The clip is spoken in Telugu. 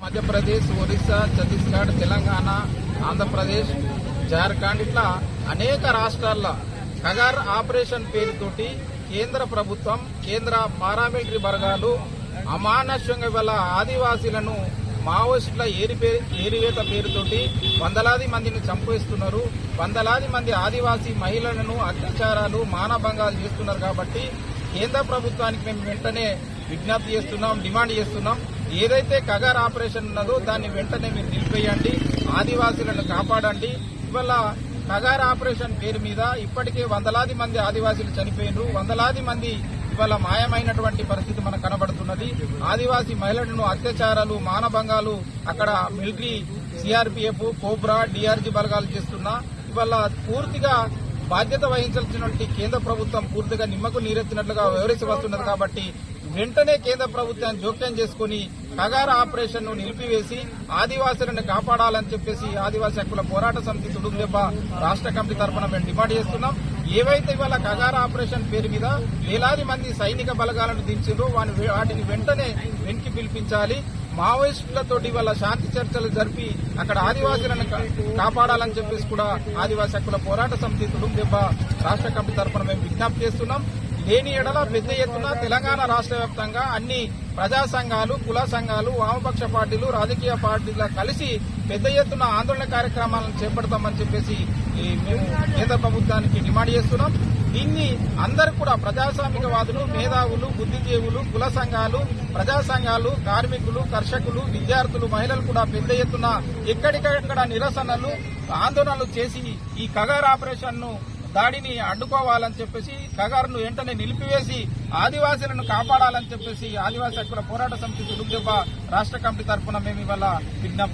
మధ్యప్రదేశ్ ఒరిస్సా ఛత్తీస్గఢ్ తెలంగాణ ఆంధ్రప్రదేశ్ జార్ఖండ్ ఇట్లా అనేక రాష్ట్రాల్లో కగార్ ఆపరేషన్ పేరుతోటి కేంద్ర ప్రభుత్వం కేంద్ర పారామిలిటరీ వర్గాలు అమానుష్యంగా గల ఆదివాసీలను మావోయిస్టుల ఏరిపే ఏరివేత పేరుతోటి వందలాది మందిని చంపేస్తున్నారు. వందలాది మంది ఆదివాసీ మహిళలను అత్యాచారాలు మానభంగాలు చేస్తున్నారు కాబట్టి కేంద్ర ప్రభుత్వానికి మేము వెంటనే విజ్ఞప్తి చేస్తున్నాం డిమాండ్ చేస్తున్నాం. ఏదైతే కగార్ ఆపరేషన్ ఉన్నదో దాన్ని వెంటనే మీరు నిలిపేయండి. ఆదివాసీలను కాపాడండి. ఇవాళ కగార్ ఆపరేషన్ పేరు మీద ఇప్పటికే వందలాది మంది ఆదివాసీలు చనిపోయినరు. వందలాది మంది ఇవాళ మాయమైనటువంటి పరిస్థితి మనకు కనబడుతున్నది. ఆదివాసీ మహిళలను అత్యాచారాలు మానభంగాలు అక్కడ మిలిటరీ సిఆర్పీఎఫ్ కోబ్రా డిఆర్జీ బలగాలు చేస్తున్నా. ఇవాళ పూర్తిగా బాధ్యత వహించాల్సినటువంటి కేంద్ర ప్రభుత్వం పూర్తిగా నిమ్మకు నీరెత్తినట్లుగా వివరించి వస్తున్నది కాబట్టి వెంటనే కేంద్ర ప్రభుత్వాన్ని జోక్యం చేసుకుని కగార ఆపరేషన్ను నిలిపివేసి ఆదివాసులను కాపాడాలని చెప్పేసి ఆదివాసీ హక్కుల పోరాట సమితి తుడుగుదెబ్బ రాష్ట్ర కమిటీ తరఫున మేము డిమాండ్ చేస్తున్నాం. ఏవైతే ఇవాళ కగార ఆపరేషన్ పేరు మీద వేలాది మంది సైనిక బలగాలను దించారో వాటిని వెంటనే వెనక్కి పిలిపించాలి. మావోయిస్టులతో ఇవాళ శాంతి చర్చలు జరిపి అక్కడ ఆదివాసులను కాపాడాలని చెప్పేసి కూడా ఆదివాసీ హక్కుల పోరాట సమితి తుడుందెబ్బ రాష్ట్ర కమిటీ తరఫున మేము విజ్ఞప్తి చేస్తున్నాం. లేని ఎడల పెద్ద ఎత్తున తెలంగాణ రాష్ట్ర వ్యాప్తంగా అన్ని ప్రజా సంఘాలు కుల సంఘాలు వామపక్ష పార్టీలు రాజకీయ పార్టీలు కలిసి పెద్ద ఎత్తున ఆందోళన కార్యక్రమాలను చేపడతామని చెప్పేసి మేము కేంద్ర ప్రభుత్వానికి డిమాండ్ చేస్తున్నాం. దీన్ని అందరూ కూడా ప్రజాస్వామికవాదులు మేధావులు బుద్ధిజీవులు కుల సంఘాలు ప్రజా సంఘాలు కార్మికులు కర్షకులు విద్యార్థులు మహిళలు కూడా పెద్ద ఎత్తున ఎక్కడికక్కడ నిరసనలు ఆందోళనలు చేసి ఈ కగార్ ఆపరేషన్ను దాడిని అడ్డుకోవాలని చెప్పేసి కగారును వెంటనే నిలిపివేసి ఆదివాసీలను కాపాడాలని చెప్పేసి ఆదివాసీ హక్కుల పోరాట సమితి దుర్గ రాష్ట్ర కమిటీ తరఫున మేము ఇవాళ విజ్ఞప్తి